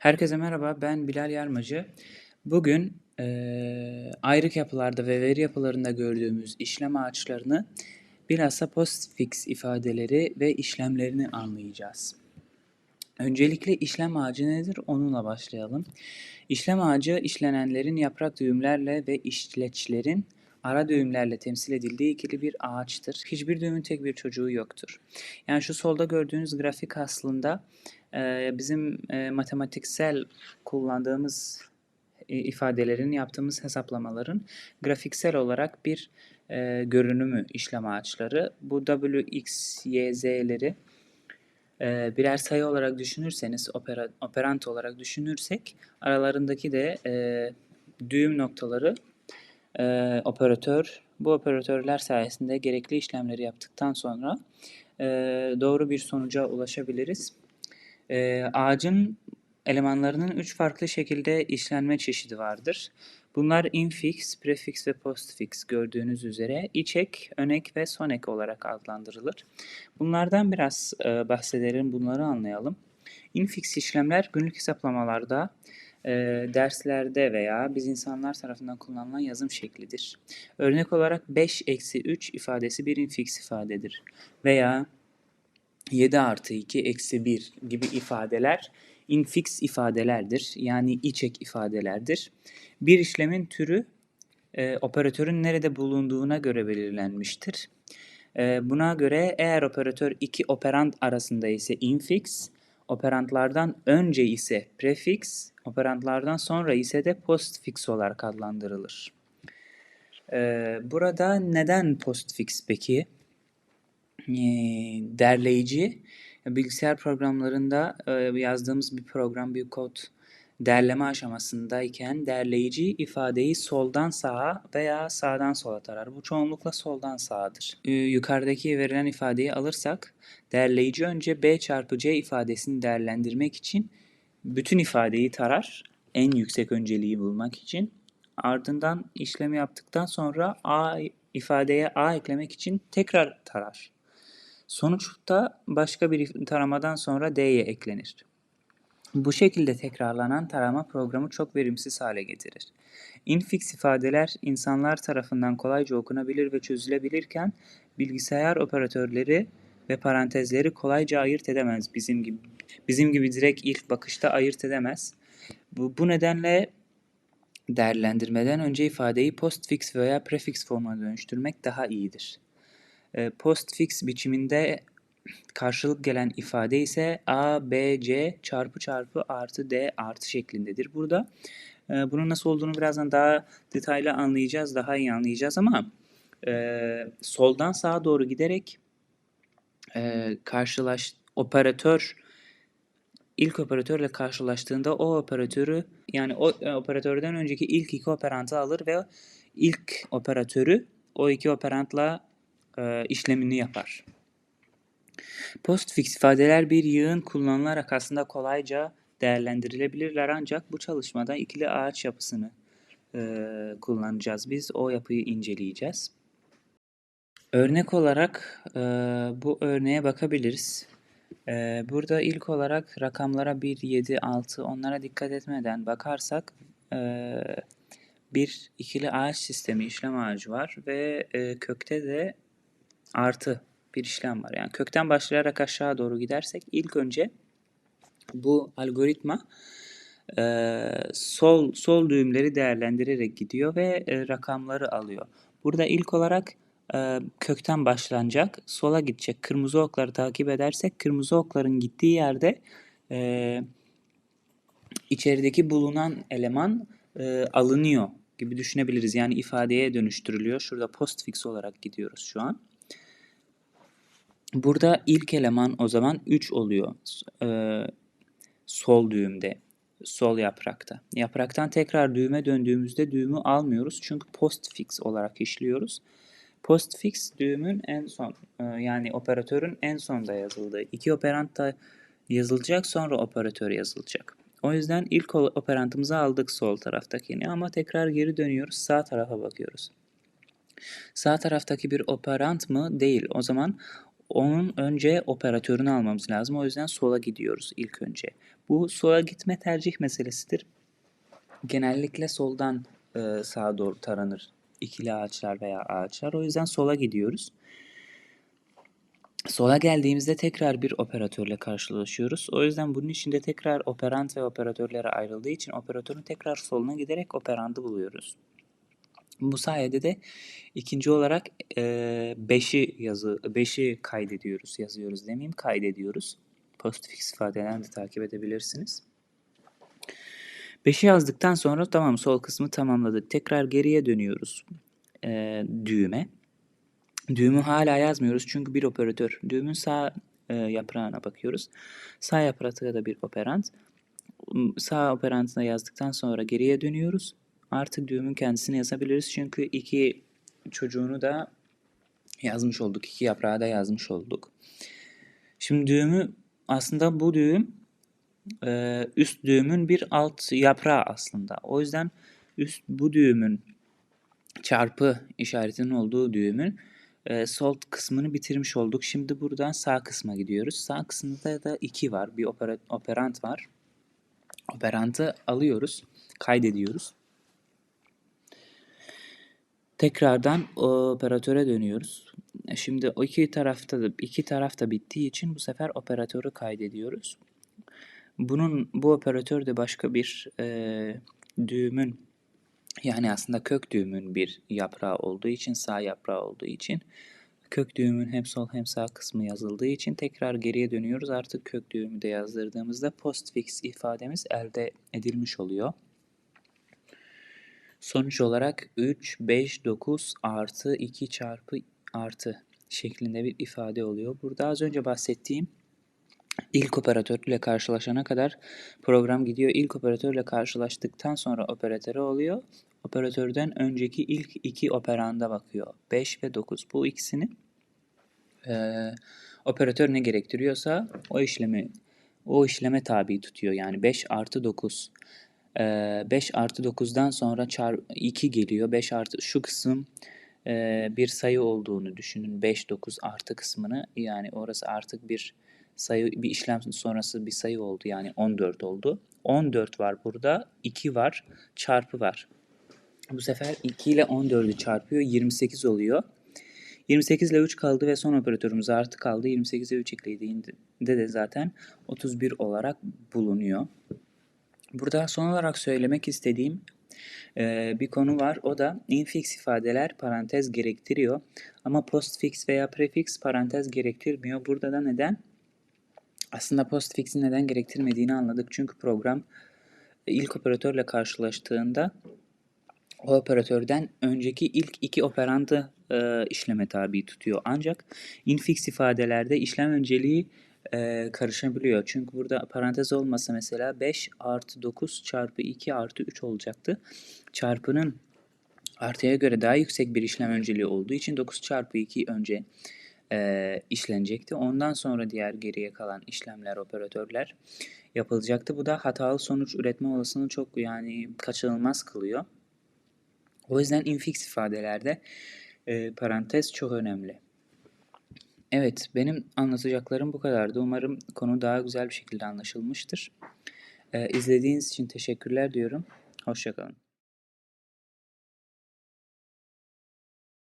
Herkese merhaba, ben Bilal Yarmacı. Bugün eee ayrık yapılarda ve veri yapılarında gördüğümüz işlem ağaçlarını bilhassa postfix ifadeleri ve işlemlerini anlayacağız. Öncelikle işlem ağacı nedir? Onunla başlayalım. İşlem ağacı işlenenlerin yaprak düğümlerle ve işleçlerin ara düğümlerle temsil edildiği ikili bir ağaçtır. Hiçbir düğümün tek bir çocuğu yoktur. Yani şu solda gördüğünüz grafik aslında e, bizim e, matematiksel kullandığımız e, ifadelerin, yaptığımız hesaplamaların grafiksel olarak bir e, görünümü işlem ağaçları. Bu w, x, y, z'leri birer sayı olarak düşünürseniz, opera, operant olarak düşünürsek aralarındaki de düğüm noktaları operatör. Bu operatörler sayesinde gerekli işlemleri yaptıktan sonra doğru bir sonuca ulaşabiliriz. E, ağacın elemanlarının üç farklı şekilde işlenme çeşidi vardır. Bunlar infix, prefix ve postfix gördüğünüz üzere içek, önek ve sonek olarak adlandırılır. Bunlardan biraz e, bahsedelim, bunları anlayalım. Infix işlemler günlük hesaplamalarda, e, derslerde veya biz insanlar tarafından kullanılan yazım şeklidir. Örnek olarak 5 eksi 3 ifadesi bir infix ifadedir. Veya 7 artı 2 eksi 1 gibi ifadeler infix ifadelerdir. Yani içek ifadelerdir. Bir işlemin türü e, operatörün nerede bulunduğuna göre belirlenmiştir. E, buna göre eğer operatör iki operand arasında ise infix, operantlardan önce ise prefix, operantlardan sonra ise de postfix olarak adlandırılır. E, burada neden postfix peki? Derleyici bilgisayar programlarında yazdığımız bir program, bir kod derleme aşamasındayken derleyici ifadeyi soldan sağa veya sağdan sola tarar. Bu çoğunlukla soldan sağdır. Yukarıdaki verilen ifadeyi alırsak derleyici önce B çarpı C ifadesini değerlendirmek için bütün ifadeyi tarar. En yüksek önceliği bulmak için. Ardından işlemi yaptıktan sonra A ifadeye A eklemek için tekrar tarar. Sonuçta başka bir taramadan sonra D'ye eklenir. Bu şekilde tekrarlanan tarama programı çok verimsiz hale getirir. Infix ifadeler insanlar tarafından kolayca okunabilir ve çözülebilirken bilgisayar operatörleri ve parantezleri kolayca ayırt edemez bizim gibi. Bizim gibi direkt ilk bakışta ayırt edemez. Bu, bu nedenle değerlendirmeden önce ifadeyi postfix veya prefix formuna dönüştürmek daha iyidir. E, postfix biçiminde karşılık gelen ifade ise A, B, C çarpı çarpı artı D artı şeklindedir. Burada e, bunun nasıl olduğunu birazdan daha detaylı anlayacağız, daha iyi anlayacağız ama e, soldan sağa doğru giderek e, karşılaş operatör ilk operatörle karşılaştığında o operatörü yani o e, operatörden önceki ilk iki operantı alır ve ilk operatörü o iki operantla e, işlemini yapar. Postfix ifadeler bir yığın kullanılarak aslında kolayca değerlendirilebilirler ancak bu çalışmada ikili ağaç yapısını e, kullanacağız. Biz o yapıyı inceleyeceğiz. Örnek olarak e, bu örneğe bakabiliriz. E, burada ilk olarak rakamlara 1, 7, 6 onlara dikkat etmeden bakarsak e, bir ikili ağaç sistemi işlem ağacı var ve e, kökte de artı bir işlem var. Yani kökten başlayarak aşağı doğru gidersek ilk önce bu algoritma e, sol sol düğümleri değerlendirerek gidiyor ve e, rakamları alıyor. Burada ilk olarak e, kökten başlanacak, sola gidecek. Kırmızı okları takip edersek kırmızı okların gittiği yerde e, içerideki bulunan eleman e, alınıyor gibi düşünebiliriz. Yani ifadeye dönüştürülüyor. Şurada postfix olarak gidiyoruz şu an. Burada ilk eleman o zaman 3 oluyor. Ee, sol düğümde, sol yaprakta. Yapraktan tekrar düğüme döndüğümüzde düğümü almıyoruz çünkü postfix olarak işliyoruz. Postfix düğümün en son e, yani operatörün en sonda yazıldığı. iki operant da yazılacak sonra operatör yazılacak. O yüzden ilk operantımızı aldık sol taraftakini ama tekrar geri dönüyoruz sağ tarafa bakıyoruz. Sağ taraftaki bir operant mı? Değil. O zaman onun önce operatörünü almamız lazım. O yüzden sola gidiyoruz ilk önce. Bu sola gitme tercih meselesidir. Genellikle soldan e, sağa doğru taranır ikili ağaçlar veya ağaçlar. O yüzden sola gidiyoruz. Sola geldiğimizde tekrar bir operatörle karşılaşıyoruz. O yüzden bunun içinde tekrar operant ve operatörlere ayrıldığı için operatörün tekrar soluna giderek operandı buluyoruz. Bu sayede de ikinci olarak 5'i yazı 5'i kaydediyoruz, yazıyoruz demeyeyim, kaydediyoruz. Postfix ifadelerini de takip edebilirsiniz. 5'i yazdıktan sonra tamam sol kısmı tamamladık. Tekrar geriye dönüyoruz e, düğüme. Düğümü hala yazmıyoruz çünkü bir operatör. Düğümün sağ e, yaprağına bakıyoruz. Sağ yaprağı da bir operant. Sağ operantına yazdıktan sonra geriye dönüyoruz. Artık düğümün kendisini yazabiliriz çünkü iki çocuğunu da yazmış olduk. iki yaprağı da yazmış olduk. Şimdi düğümü aslında bu düğüm e, üst düğümün bir alt yaprağı aslında. O yüzden üst bu düğümün çarpı işaretinin olduğu düğümün e, sol kısmını bitirmiş olduk. Şimdi buradan sağ kısma gidiyoruz. Sağ kısmında da 2 var. Bir opera, operant var. Operantı alıyoruz. Kaydediyoruz. Tekrardan operatöre dönüyoruz. Şimdi o iki tarafta da iki taraf da bittiği için bu sefer operatörü kaydediyoruz. Bunun bu operatör de başka bir e, düğümün yani aslında kök düğümün bir yaprağı olduğu için sağ yaprağı olduğu için kök düğümün hem sol hem sağ kısmı yazıldığı için tekrar geriye dönüyoruz. Artık kök düğümü de yazdırdığımızda postfix ifademiz elde edilmiş oluyor. Sonuç olarak 3, 5, 9 artı 2 çarpı artı şeklinde bir ifade oluyor. Burada az önce bahsettiğim ilk operatörle karşılaşana kadar program gidiyor. İlk operatörle karşılaştıktan sonra operatörü oluyor. Operatörden önceki ilk iki operanda bakıyor. 5 ve 9. Bu ikisini e, operatör ne gerektiriyorsa o işlemi o işleme tabi tutuyor. Yani 5 artı 9 5 artı 9'dan sonra çar 2 geliyor. 5 artı şu kısım bir sayı olduğunu düşünün. 5, 9 artı kısmını yani orası artık bir sayı bir işlem sonrası bir sayı oldu. Yani 14 oldu. 14 var burada. 2 var. Çarpı var. Bu sefer 2 ile 14'ü çarpıyor. 28 oluyor. 28 ile 3 kaldı ve son operatörümüz artı kaldı. 28'e 3 eklediğinde de zaten 31 olarak bulunuyor. Burada son olarak söylemek istediğim e, bir konu var. O da infix ifadeler parantez gerektiriyor. Ama postfix veya prefix parantez gerektirmiyor. Burada da neden? Aslında postfix'in neden gerektirmediğini anladık. Çünkü program ilk operatörle karşılaştığında o operatörden önceki ilk iki operandı e, işleme tabi tutuyor. Ancak infix ifadelerde işlem önceliği e, karışabiliyor. Çünkü burada parantez olmasa mesela 5 artı 9 çarpı 2 artı 3 olacaktı. Çarpının artıya göre daha yüksek bir işlem önceliği olduğu için 9 çarpı 2 önce e, işlenecekti. Ondan sonra diğer geriye kalan işlemler, operatörler yapılacaktı. Bu da hatalı sonuç üretme olasılığını çok yani kaçınılmaz kılıyor. O yüzden infix ifadelerde e, parantez çok önemli. Evet, benim anlatacaklarım bu kadardı. Umarım konu daha güzel bir şekilde anlaşılmıştır. Ee, izlediğiniz için teşekkürler diyorum. Hoşçakalın.